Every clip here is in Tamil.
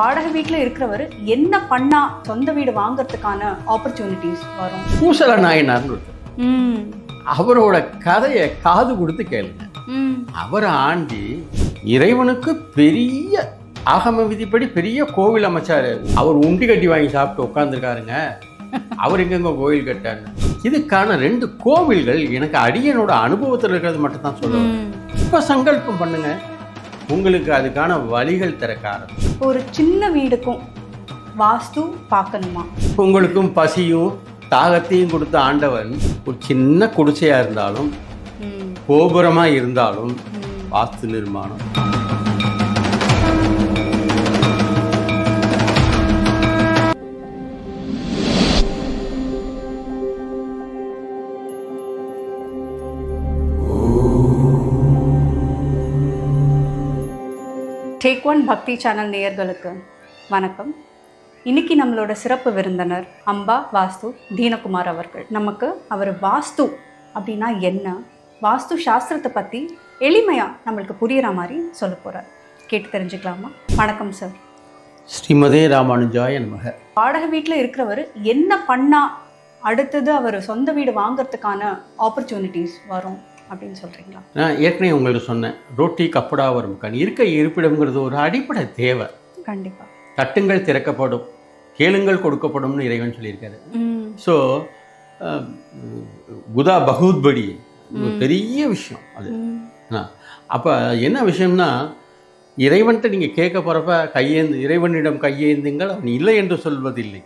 வாடகை வீட்டில் இருக்கிறவர் என்ன பண்ணா சொந்த வீடு வாங்குறதுக்கான ஆப்பர்ச்சுனிட்டிஸ் வரும்? பூசல நாயனார்னு ஒருத்தர். அவரோட கதையை காது கொடுத்து கேளுங்க. அவர் ஆண்டி இறைவனுக்கு பெரிய ஆகம விதிப்படி பெரிய கோவில் அமைச்சாரு. அவர் உண்டி கட்டி வாங்கி சாப்பிட்டு உட்காந்துருக்காருங்க அவர் எங்கெங்க கோவில் கட்டாருன்னு இதுக்கான ரெண்டு கோவில்கள் எனக்கு அடியனோட அனுபவத்தில் இருக்கிறது மட்டும் தான் சொல்லுவேன். இப்போ சங்கல்பம் பண்ணுங்க. உங்களுக்கு அதுக்கான வழிகள் திறக்க ஆரம்பிக்கும் ஒரு சின்ன வீடுக்கும் வாஸ்து பார்க்கணுமா? உங்களுக்கும் பசியும் தாகத்தையும் கொடுத்த ஆண்டவன் ஒரு சின்ன குடிசையா இருந்தாலும் ம். கோபுரமா இருந்தாலும் வாஸ்து நிர்மாணம். டேக் ஒன் பக்தி சேனல் நேயர்களுக்கு வணக்கம். இன்னைக்கு நம்மளோட சிறப்பு விருந்தினர் அம்பா வாஸ்து தீனகுமார் அவர்கள். நமக்கு அவர் வாஸ்து அப்படின்னா என்ன? வாஸ்து சாஸ்திரத்தை பற்றி எளிமையாக நம்மளுக்கு புரியுற மாதிரி சொல்ல போகிறார் கேட்டு தெரிஞ்சுக்கலாமா? வணக்கம் சார் ஸ்ரீமதே ராமானுஜாய நமக. வாடகை வீட்டில் இருக்கிறவர் என்ன பண்ணா அடுத்தது அவர் சொந்த வீடு வாங்குறதுக்கான ஆப்பர்ச்சுனிட்டிஸ் வரும். அப்படின்னு சொல்கிறீங்களா நான் ஏற்கனவே உங்களுக்கு சொன்னேன் ரொட்டி கப்படா வரும். கண் இருக்க இருப்பிடம்ங்கிறது ஒரு அடிப்படை தேவை. கண்டிப்பாக தட்டுங்கள் திறக்கப்படும் கேளுங்கள் கொடுக்கப்படும்னு இறைவன் சொல்லியிருக்காரு. ஸோ குதா பகூத்படி பெரிய விஷயம் அது. அப்போ என்ன விஷயம்னா இறைவன்கிட்ட நீங்கள் கேட்க போகிறப்ப கையேந்து இறைவனிடம் கையேந்துங்கள் அவன் இல்லை என்று சொல்வதில்லை.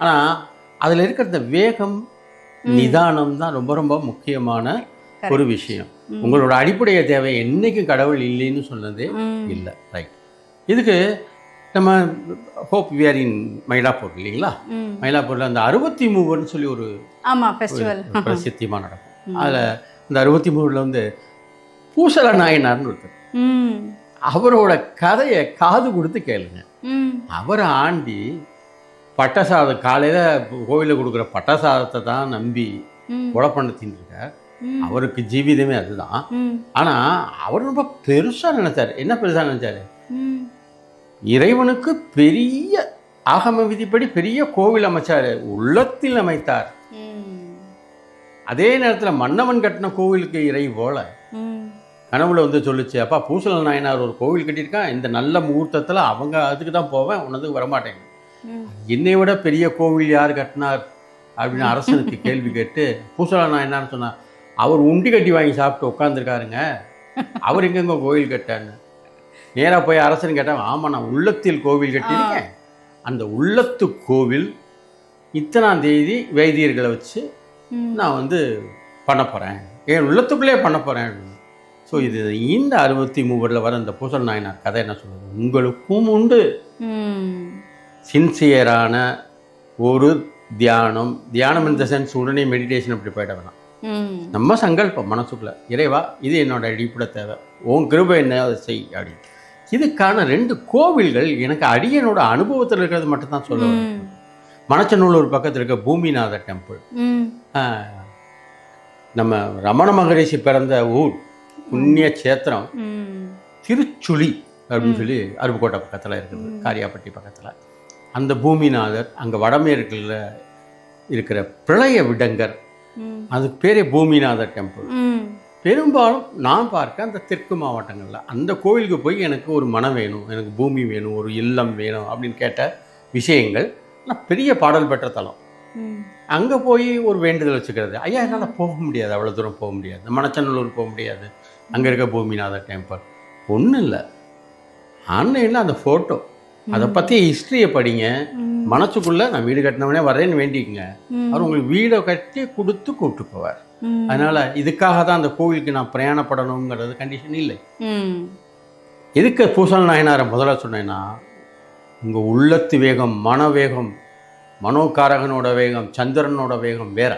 ஆனால் அதில் இருக்கிற வேகம் நிதானம் தான் ரொம்ப ரொம்ப முக்கியமான ஒரு விஷயம். உங்களோட அடிப்படைய தேவை என்னைக்கும் கடவுள் இல்லைன்னு சொன்னதே இல்லை. ரைட் இதுக்கு நம்ம ஹோப் விஆர் இன் மயிலாப்பூர் இல்லைங்களா? மயிலாப்பூரில் அந்த அறுபத்தி மூவர்னு சொல்லி ஒரு பிரசித்தியமாக நடக்கும். அதில் இந்த அறுபத்தி மூணில் வந்து பூசல நாயனார்னு ஒருத்தர். அவரோட கதையை காது கொடுத்து கேளுங்க. அவர் ஆண்டி பட்டசாதம் காலையில் கோவிலில் கொடுக்குற பட்டசாதத்தை தான் நம்பி கொலை பண்ண தின்றுருக்கார் ம் அவருக்கு ஜீவிதமே அதுதான். ஆனால் அவர் ரொம்ப பெருசாக நினைச்சார். என்ன பெருசாக நினைச்சாரு? இறைவனுக்கு பெரிய ஆகம விதிப்படி பெரிய கோவில் அமைச்சாரு. உள்ளத்தில் அமைத்தார். அதே நேரத்தில் மன்னவன் கட்டின கோவிலுக்கு இறை போல. கனவுல வந்து சொல்லுச்சு அப்பா பூசல நாயனார் ஒரு கோவில் கட்டியிருக்கான். இந்த நல்ல முகூர்த்தத்தில் அவங்க அதுக்கு தான் போவேன். உனதுக்கு வரமாட்டேங்க என்னை விட பெரிய கோவில் யார் கட்டினார்? அப்படின்னு அரசனுக்கு கேள்வி கேட்டு பூசல நாயனார்னு சொன்னார். அவர் உண்டி கட்டி வாங்கி சாப்பிட்டு உட்காந்துருக்காருங்க அவர் எங்கெங்க கோவில் கட்டான்னு நேராக போய் அரசன் கேட்டான் ஆமாம் நான் உள்ளத்தில் கோவில் கட்டியிருக்கேன். அந்த உள்ளத்து கோவில் இத்தனாம் தேதி வைத்தியர்களை வச்சு நான் வந்து பண்ண போகிறேன் என் உள்ளத்துக்குள்ளே பண்ண போகிறேன் ஸோ இது இந்த அறுபத்தி மூவரில் வர இந்த பூசல் நாயனார் கதை என்ன சொல்லுது உங்களுக்கும் உண்டு. சின்சியரான ஒரு தியானம். தியானம் இந்த சென்ஸ் உடனே மெடிடேஷன் அப்படி போயிட வேணாம் நம்ம சங்கல்பம் மனசுக்குள்ள. இறைவா இது என்னோட அடிப்படை தேவை. உன் கிருபை என்ன அதை செய் அப்படின்னு. இதுக்கான ரெண்டு கோவில்கள் எனக்கு அடியனோட அனுபவத்தில் இருக்கிறது மட்டும் தான் சொல்லுவேன் ம். மணச்சநல்லூர் பக்கத்தில் இருக்க பூமிநாத டெம்பிள் நம்ம ரமண மகரிஷி பிறந்த ஊர் புண்ணிய சேத்திரம் திருச்சுழி அப்படின்னு சொல்லி அருப்புக்கோட்டை பக்கத்தில் இருக்குது காரியாப்பட்டி பக்கத்தில். அந்த பூமிநாதர் அங்கே வடமேற்கில் இருக்கிற பிரளய விடங்கர் அதுக்கு பேரே பூமிநாதர் டெம்பிள் பெரும்பாலும் நான் பார்க்க அந்த தெற்கு மாவட்டங்களில் அந்த கோவிலுக்கு போய் எனக்கு ஒரு மனம் வேணும் எனக்கு பூமி வேணும் ஒரு இல்லம் வேணும் அப்படின்னு கேட்ட விஷயங்கள் ஆனால் பெரிய பாடல் பெற்ற தலம். அங்கே போய் ஒரு வேண்டுதல் வச்சுக்கிறது. ஐயா என்னால் போக முடியாது அவ்வளோ தூரம் போக முடியாது. மணச்சநல்லூர் போக முடியாது. அங்கே இருக்க பூமிநாதர் டெம்பிள் ஒன்றும் இல்லை. ஆன்லைனில் அந்த ஃபோட்டோ அதை பற்றி ஹிஸ்ட்ரியை படிங்க. மனசுக்குள்ளே நான் வீடு கட்டினவனே வரேன்னு வேண்டிக்கங்க. அவர் உங்களுக்கு வீடை கட்டி கொடுத்து கூப்பிட்டு போவார். அதனால் இதுக்காக தான் அந்த கோவிலுக்கு நான் பிரயாணப்படணுங்கிறது கண்டிஷன் இல்லை. எதுக்கு பூசல் நாயனாரை முதல்ல சொன்னேன்னா உங்கள் உள்ளத்து வேகம் மன வேகம் மனோகாரகனோட வேகம் சந்திரனோட வேகம் வேற.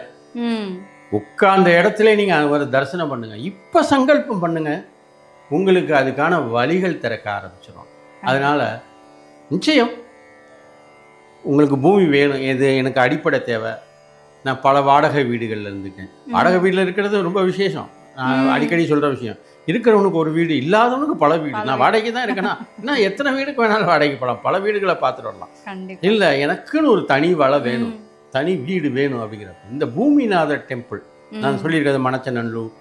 உட்கார்ந்த இடத்துல நீங்கள் அவரை தரிசனம் பண்ணுங்க. இப்போ சங்கல்பம் பண்ணுங்க. உங்களுக்கு அதுக்கான வழிகள் திறக்க ஆரம்பிச்சிடும் அதனால நிச்சயம். உங்களுக்கு பூமி வேணும் இது எனக்கு அடிப்படை தேவை. நான் பல வாடகை வீடுகளில் இருந்துட்டேன். வாடகை வீட்டில் இருக்கிறது ரொம்ப விசேஷம். நான். அடிக்கடி சொல்கிற விஷயம். இருக்கிறவனுக்கு ஒரு வீடு இல்லாதவனுக்கு பல வீடு. நான் வாடகைக்கு தான் இருக்கேனா? நான் எத்தனை வீடுக்கு வேணாலும் வாடகைக்கு போகலாம் பல வீடுகளை பார்த்துட்டு வரலாம். இல்லை எனக்குன்னு ஒரு தனி வள வேணும். தனி வீடு வேணும் அப்படிங்கிறப்ப. இந்த பூமிநாதர் டெம்பிள் நான் சொல்லியிருக்கிறது மணச்சநல்லூர்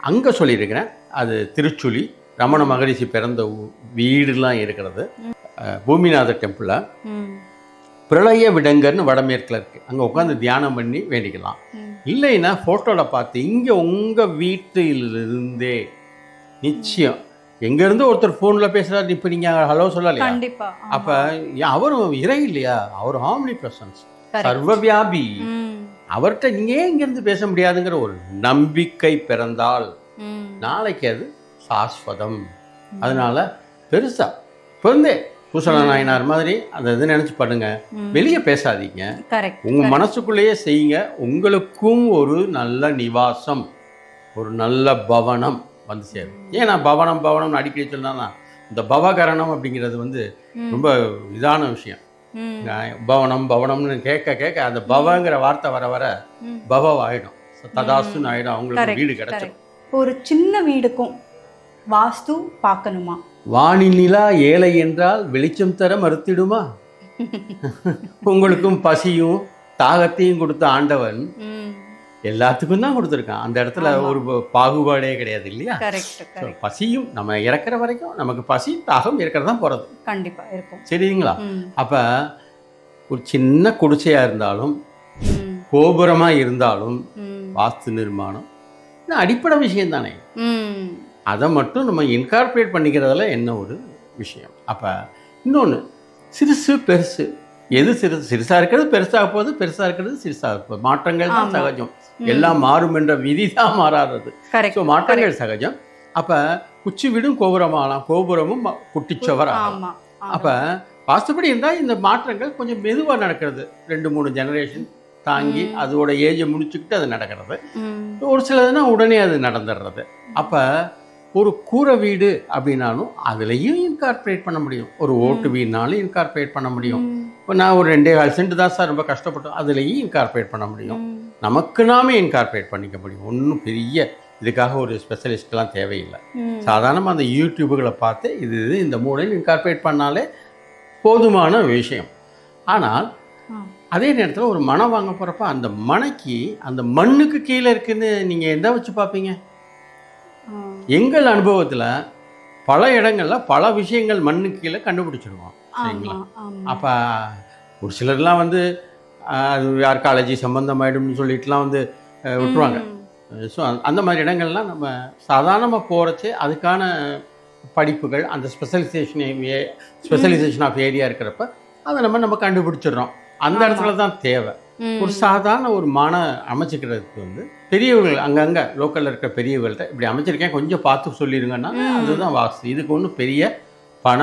அங்கே சொல்லியிருக்கிறேன். அது திருச்சுழி ரமண மகரிஷி பிறந்த வீடுலாம் இருக்கிறது. பூமிநாதர் டெம்பிளில். பிரளய விடங்கர்னு வடமேற்கில் இருக்குது அங்கே உட்காந்து தியானம் பண்ணி வேண்டிக்கலாம். இல்லைன்னா ஃபோட்டோவில் பார்த்து இங்கே உங்கள் வீட்டிலிருந்தே நிச்சயம் எங்கேருந்து ஒருத்தர் ஃபோனில் பேசுகிறாரு இப்போ நீங்கள் ஹலோ சொல்லலையா கண்டிப்பா ஆமா. அப்போ அவரும் இறை இல்லையா அவர் ஹார்மனி பிரசன்ஸ். சர்வவியாபி. அவர்கிட்ட நீங்கள் ஏன் இங்கேருந்து பேச முடியாதுங்கிற ஒரு நம்பிக்கை பிறந்தால். நாளைக்கு அது சாஸ்வதம் அதனால பெருசா பிறந்தே பூசல நாயனார் மாதிரி அந்த இது நினைச்சு பண்ணுங்க. வெளியே பேசாதீங்க. கரெக்ட் உங்க மனசுக்குள்ளேயே செய்யுங்க. உங்களுக்கும் ஒரு நல்ல நிவாசம் ஒரு நல்ல பவனம் வந்து சேரும். ஏன் நான் பவனம் பவனம் அடிக்கடி சொன்னா இந்த பவகரணம் அப்படிங்கிறது வந்து. ரொம்ப இதான விஷயம். பவனம் பவனம்னு கேட்க கேட்க அந்த பவங்கிற வார்த்தை வர வர. பவம் ஆயிடும் ததாசுன்னு ஆயிடும் அவங்களுக்கு வீடு கிடைச்சிடும். ஒரு சின்ன வீடுக்கும் வாஸ்து பார்க்கணுமா வானில் நிலா ஏழை என்றால் வெளிச்சம் தர மறுத்திடுமா உங்களுக்கும் பசியும் தாகத்தையும் கொடுத்த ஆண்டவன். எல்லாத்துக்கும் தான் கொடுத்துருக்கான் அந்த இடத்துல. ஒரு பாகுபாடே கிடையாது இல்லையா பசியும் நம்ம இறக்குற வரைக்கும் நமக்கு பசி தாகம் இருக்கிறது தான் போகிறது கண்டிப்பா இருக்கும் சரிங்களா. அப்போ ஒரு சின்ன குடிசையாக இருந்தாலும். கோபுரமாக இருந்தாலும். வாஸ்து நிர்மாணம் அடிப்படை விஷயம் தானே. அதை மட்டும் நம்ம இன்கார்பரேட் பண்ணிக்கிறதுல என்ன ஒரு விஷயம்? அப்போ இன்னொன்று சிறுசு பெருசு. எது சிறுசு? சிறுசாக இருக்கிறது பெருசாக போகுது பெருசாக இருக்கிறது சிறுசாக போகுது. மாற்றங்கள் தான். சகஜம். எல்லாம் மாறும் என்ற விதி தான் மாறாதது. ஸோ மாற்றங்கள் சகஜம். அப்போ குச்சி வீடும் கோபுரமாகலாம். கோபுரமும் ம- குட்டிச்சுவர் ஆகலாம் ஆமா. அப்போ வாஸ்துபடி இருந்தால் இந்த மாற்றங்கள் கொஞ்சம் மெதுவாக நடக்கிறது. ரெண்டு மூணு ஜெனரேஷன் தாங்கி அதோட ஏஜை முடிச்சுக்கிட்டு அது நடக்கிறது. ஒரு சிலதுனா உடனே அது நடந்துடுறது. அப்போ ஒரு கூரை வீடு அப்படின்னாலும் அதுலேயும் இன்கார்பரேட் பண்ண முடியும் ஒரு ஓட்டு வீடுனாலும் இன்கார்பரேட் பண்ண முடியும். இப்போ நான் ஒரு ரெண்டே கால் சென்ட் தான் சார் ரொம்ப கஷ்டப்பட்டோம் அதுலேயும் இன்கார்பரேட் பண்ண முடியும். நமக்கு நாமே இன்கார்பரேட் பண்ணிக்க முடியும் ஒன்றும் பெரிய இதுக்காக ஒரு ஸ்பெஷலிஸ்ட்லாம் தேவையில்லை. சாதாரணமாக அந்த யூடியூபுகளை பார்த்து இது இது இந்த மூலையில் இன்கார்பரேட் பண்ணாலே போதுமான விஷயம் ஆனால். அதே நேரத்தில் ஒரு மனை வாங்க போகிறப்ப அந்த மனைக்கு அந்த மண்ணுக்கு கீழே இருக்குன்னு நீங்கள் எதை வச்சு பார்ப்பீங்க. எங்கள் அனுபவத்தில் பல இடங்கள்ல பல விஷயங்கள் மண்ணுக்கு கீழே கண்டுபிடிச்சிருவோம் சரிங்களா அப்போ ஒரு சிலர்லாம் வந்து அது ஆர்காலஜி சம்மந்தமாயிடும்னு சொல்லிட்டுலாம் வந்து விட்டுருவாங்க. ஸோ அந்த மாதிரி இடங்கள்லாம் நம்ம சாதாரணமாக போகிறச்சு அதுக்கான படிப்புகள் அந்த ஸ்பெஷலைசேஷன் ஸ்பெஷலைசேஷன் ஆஃப் ஏரியா இருக்கிறப்ப அதை நம்ம நம்ம கண்டுபிடிச்சிடுறோம் அந்த. இடத்துல தான் தேவை. ஒரு சாதாரண ஒரு மன அமைச்சிக்கிறதுக்கு வந்து பெரியவர்கள் அங்கங்கே லோக்கலில் இருக்கிற பெரியவர்கள்ட்ட இப்படி அமைச்சிருக்கேன் கொஞ்சம் பார்த்து சொல்லிடுங்கன்னா. அதுதான் வாஸ்து இதுக்கு ஒன்றும் பெரிய பண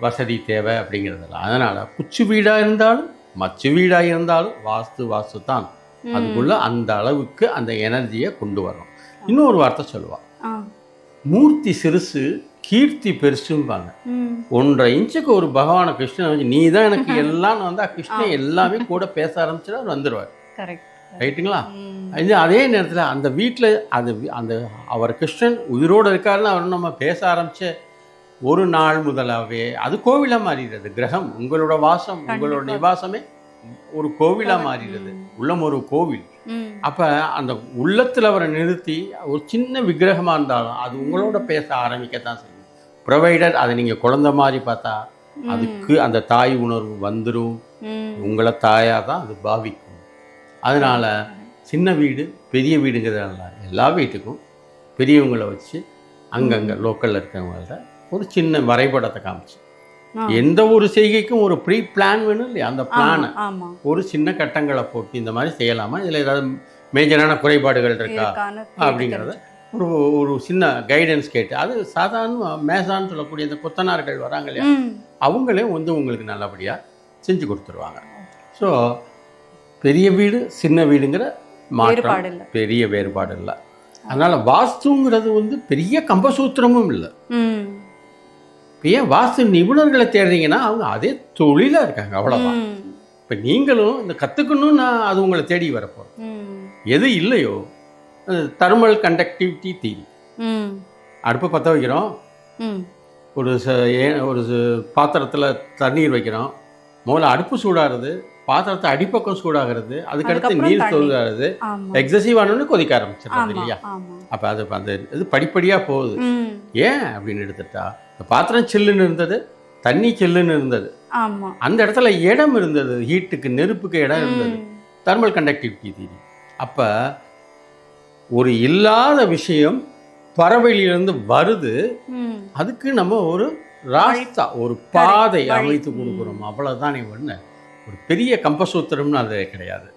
வசதி தேவை அப்படிங்கிறதில்ல அதனால் குச்சி வீடாக இருந்தாலும் மச்சு வீடாக இருந்தாலும் வாஸ்து வாஸ்து தான். அதுக்குள்ள அந்த அளவுக்கு அந்த எனர்ஜியை கொண்டு வரும். இன்னொரு வார்த்தை சொல்லுவா. ஆ. மூர்த்தி சிறுசு கீர்த்தி பெருசும்பாங்க. ஒன்றரை இன்ச்சுக்கு ஒரு பகவான கிருஷ்ணன் நீ தான் எனக்கு எல்லாம் வந்தா கிருஷ்ணன் எல்லாமே கூட பேச ஆரம்பிச்சுட்டு அவர் வந்துடுவார். கரெக்ட். ரைட்டுங்களா. இது அதே நேரத்தில் அந்த வீட்டில் அது அந்த அவர் கிருஷ்ணன் உயிரோடு இருக்காருன்னு அவர் நம்ம பேச ஆரம்பிச்ச ஒரு நாள் முதலாவே அது கோவிலாக மாறிடுறது கிரகம் உங்களோட வாசம் உங்களோட. நிவாசமே ஒரு கோவிலாக கோவில். மாறிடுது ம். உள்ளம் ஒரு கோவில். அப்போ அந்த உள்ளத்தில் அவரை நிறுத்தி ஒரு சின்ன விக்கிரகமாக இருந்தாலும் அது உங்களோட பேச ஆரம்பிக்கத்தான் செய்யும் ப்ரொவைடர் அதை நீங்கள் குழந்த மாதிரி பார்த்தா அதுக்கு அந்த தாய் உணர்வு வந்துடும். உங்களை தாயாக தான் அது பாவிக்கும் அதனால சின்ன வீடு பெரிய வீடுங்கிறதுனால எல்லா வீட்டுக்கும் பெரியவங்களை வச்சு அங்கங்கே லோக்கலில் இருக்கிறவங்கள்ட்ட ஒரு சின்ன வரைபடத்தை காமிச்சு. எந்த ஒரு செய்கைக்கும் ஒரு ப்ரீ பிளான் வேணும் இல்லையா? அந்த பிளானை. ஒரு சின்ன கட்டங்களை போட்டு இந்த மாதிரி செய்யலாமா? இதில் ஏதாவது மேஜரான குறைபாடுகள் இருக்கா? அப்படிங்கிறத ஒரு ஒரு சின்ன கைடன்ஸ் கேட்டு அது சாதாரண மேசான்னு சொல்லக்கூடிய இந்த கொத்தனார்கள் வராங்க இல்லையா. அவங்களே வந்து உங்களுக்கு நல்லபடியாக செஞ்சு கொடுத்துருவாங்க. ஸோ பெரிய வீடு சின்ன வீடுங்கிற மாற்றம். பெரிய வேறுபாடு இல்லை அதனால் வாஸ்துங்கிறது வந்து பெரிய கம்பசூத்திரமும் இல்லை. ஏன் வாஸ்து நிபுணர்களை தேடுறீங்கன்னா அவங்க அதே தொழிலாக இருக்காங்க அவ்வளோதான். இப்போ நீங்களும் இந்த கற்றுக்கணும்னு நான் அது உங்களை தேடி வரப்போகிறோம். எது இல்லையோ தெர்மல் கண்டக்டிவிட்டி தீரி. அடுப்பு பற்ற வைக்கிறோம். ஒரு ச ஏ ஒரு பாத்திரத்தில் தண்ணீர் வைக்கிறோம். முதல்ல அடுப்பு சூடாகிறது பாத்திரத்தை அடிப்பக்கம் சூடாகிறது அதுக்கடுத்து நீர். சூடாகிறது எக்ஸசிவ் ஆனோன்னு கொதிக்க ஆரம்பிச்சிடுறது இல்லையா? அப்போ அது அந்த இது படிப்படியாக போகுது. ஏன் அப்படின்னு எடுத்துட்டா இந்த பாத்திரம் சில்லுன்னு இருந்தது தண்ணி சில்லுன்னு இருந்தது. அந்த இடத்துல இடம் இருந்தது ஹீட்டுக்கு நெருப்புக்கு இடம் இருந்தது. தெர்மல் கண்டக்டிவிட்டி தீரி அப்போ ஒரு இல்லாத விஷயம் பறவையிலிருந்து வருது அதுக்கு நம்ம ஒரு ராஸ்தா ஒரு பாதை. அமைத்து. கொடுக்குறோம். அவ்வளோதான் ஒன்று ஒரு பெரிய கம்பசூத்திரம்னு அது கிடையாது.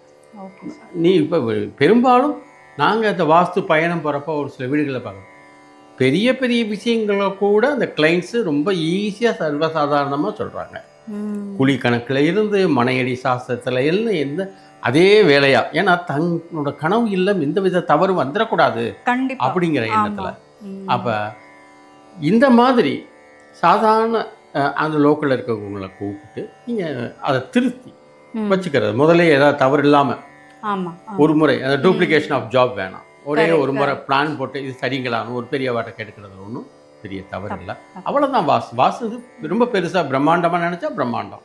நீ இப்போ பெரும்பாலும் நாங்கள் அந்த வாஸ்து பயணம் போகிறப்ப ஒரு சில வீடுகளை பார்க்குறோம் பெரிய பெரிய விஷயங்களை கூட அந்த கிளைண்ட்ஸு ரொம்ப ஈஸியாக சர்வசாதாரணமாக சொல்கிறாங்க குழி கணக்கில் இருந்து மனையடி சாஸ்திரத்தில் இருந்து எந்த அதே வேலையா? ஏன்னா தன்னோட கனவு இல்லம் எந்த வித தவறும் வந்துடக்கூடாது அப்படிங்கிற எண்ணத்தில். அப்போ இந்த மாதிரி சாதாரண அந்த லோக்கலில் இருக்கவங்களை கூப்பிட்டு நீங்கள் அதை திருத்தி. வச்சுக்கிறது. முதல்ல ஏதாவது தவறு இல்லாமல். ஒரு முறை அந்த டூப்ளிகேஷன் ஆஃப் ஜாப் வேணாம். ஒரே ஒரு முறை பிளான் போட்டு இது சரிங்களான்னு ஒரு பெரிய வாட்டை கெடுக்கிறது ஒன்றும் பெரிய தவறு இல்லை. அவ்வளோதான் வாசு வாசு ரொம்ப பெருசாக பிரம்மாண்டமாக நினச்சா பிரம்மாண்டம்.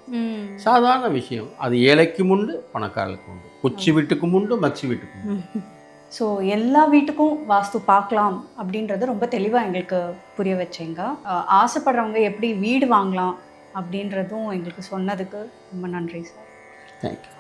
சாதாரண விஷயம். அது ஏழைக்கும் உண்டு பணக்காரர்களுக்கு உண்டு. கொச்சி வீட்டுக்கும் உண்டு மச்சி வீட்டுக்கும் உண்டு. ஸோ எல்லா வீட்டுக்கும் வாஸ்து பார்க்கலாம் அப்படின்றது ரொம்ப தெளிவாக எங்களுக்கு புரிய வச்சேங்க. ஆசைப்படுறவங்க எப்படி வீடு வாங்கலாம் அப்படின்றதும் எங்களுக்கு சொன்னதுக்கு ரொம்ப நன்றி சார். தேங்க்யூ